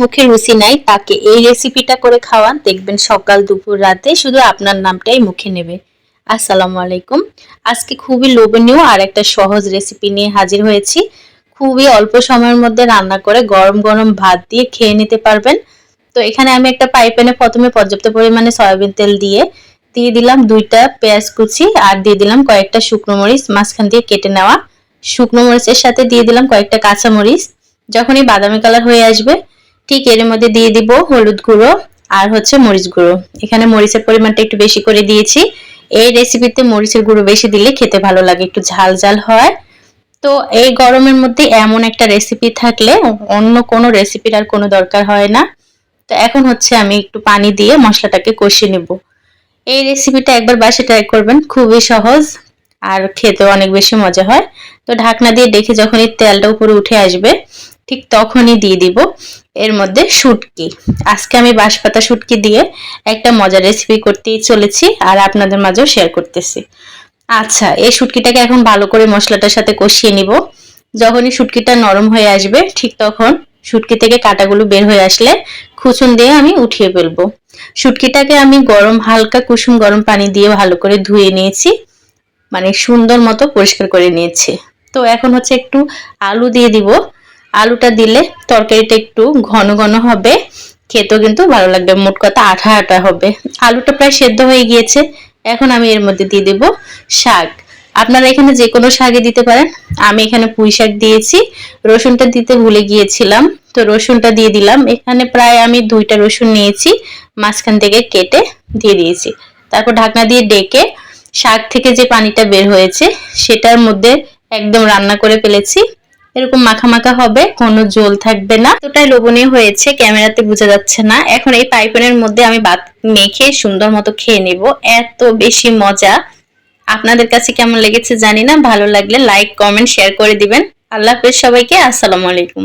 মুখে রুচি নাই, তাকে এই রেসিপিটা করে খাওয়ান। দেখবেন সকাল দুপুর রাতে শুধু আপনার নামটাই মুখে নেবে। আসসালামু আলাইকুম। আজকে খুবই লোভনীয় আর একটা সহজ রেসিপি নিয়ে হাজির হয়েছি। খুবই অল্প সময়ের মধ্যে রান্না করে গরম গরম ভাত দিয়ে খেয়ে নিতে পারবেন। তো এখানে আমি একটা পাইপ্যানে প্রথমে পর্যাপ্ত পরিমাণে সয়াবিন তেল দিয়ে দিয়ে দিলাম দুইটা পেঁয়াজ কুচি আর দিয়ে দিলাম কয়েকটা শুকনো মরিচ, মাঝখান দিয়ে কেটে নেওয়া। শুকনো মরিচের সাথে দিয়ে দিলাম কয়েকটা কাঁচা মরিচ। যখনই বাদামি কালার হয়ে আসবে ঠিক এর মধ্যে দিয়ে দিব হলুদ গুঁড়ো আর হচ্ছে মরিচ গুঁড়ো। এখানে মরিচের পরিমাণটা একটু বেশি করে দিয়েছি। এই রেসিপিতে মরিচের গুঁড়ো বেশি দিলে খেতে ভালো লাগে, একটু ঝাল ঝাল হয়। তো এই গরমের মধ্যে এমন একটা রেসিপি থাকলে অন্য কোনো রেসিপির আর কোনো দরকার হয় না। তো এখন হচ্ছে আমি একটু পানি দিয়ে মশলাটাকে কষিয়ে নেব। এই রেসিপিটা একবার বাসে ট্রাই করবেন, খুবই সহজ আর খেতে অনেক বেশি মজা হয়। তো ঢাকনা দিয়ে দেখে যখন এই তেলটা উপরে উঠে আসবে, ঠিক তখনই দিয়ে দিব। এর মধ্যে শুটকি। আজকে আমি বাঁশপাতা শুটকি দিয়ে একটা মজার রেসিপি করতেই চলেছি আর আপনাদের মাঝেও শেয়ার করতেছি। আচ্ছা এই শুটকিটাকে এখন ভালো করে মশলাটার সাথে কষিয়ে নিব। যখনই শুটকিটা নরম হয়ে আসবে, ঠিক তখন শুটকি থেকে কাটাগুলো বের হয়ে আসলে খুচুন দিয়ে আমি উঠিয়ে ফেলব। শুটকিটাকে আমি গরম, হালকা কুসুম গরম পানি দিয়ে ভালো করে ধুয়ে নিয়েছি। মানে সুন্দর মতো পরিষ্কার করে নিয়েছি। তো এখন হচ্ছে একটু আলু দিয়ে দিব। আলুটা দিলে তরকারিটা একটু ঘন ঘন হবে। খেতেও কিন্তু ভালো লাগবে। মোট কথা আঠা আঠা হবে। আলুটা প্রায় সেদ্ধ হয়ে গিয়েছে। এখন আমি এর মধ্যে দিয়ে দেব শাক। আপনারা এখানে যে কোনো শাকে দিতে পারেন। আমি এখানে পুঁই শাক দিয়েছি। রসুনটা দিতে ভুলে গিয়েছিলাম। তো রসুনটা দিয়ে দিলাম। এখানে প্রায় আমি দুইটা রসুন নিয়েছি। মাঝখান থেকে কেটে দিয়ে দিয়েছি। তারপর ঢাকনা দিয়ে ডেকে শাক থেকে যে পানিটা বের হয়েছে, সেটার মধ্যে একদম রান্না করে ফেলেছি। এরকম মাখা মাখা হবে, কোনো জল থাকবে না। এতটাই লোভনীয় হয়েছে, ক্যামেরাতে বোঝা যাচ্ছে না। এখন এই পাইপেনের মধ্যে আমি ভাত মেখে সুন্দর মতো খেয়ে নেব। এত বেশি মজা। আপনাদের কাছে কেমন লেগেছে জানি না, ভালো লাগলে লাইক কমেন্ট শেয়ার করে দিবেন। আল্লাহ হাফেজ সবাইকে, আসসালামু আলাইকুম।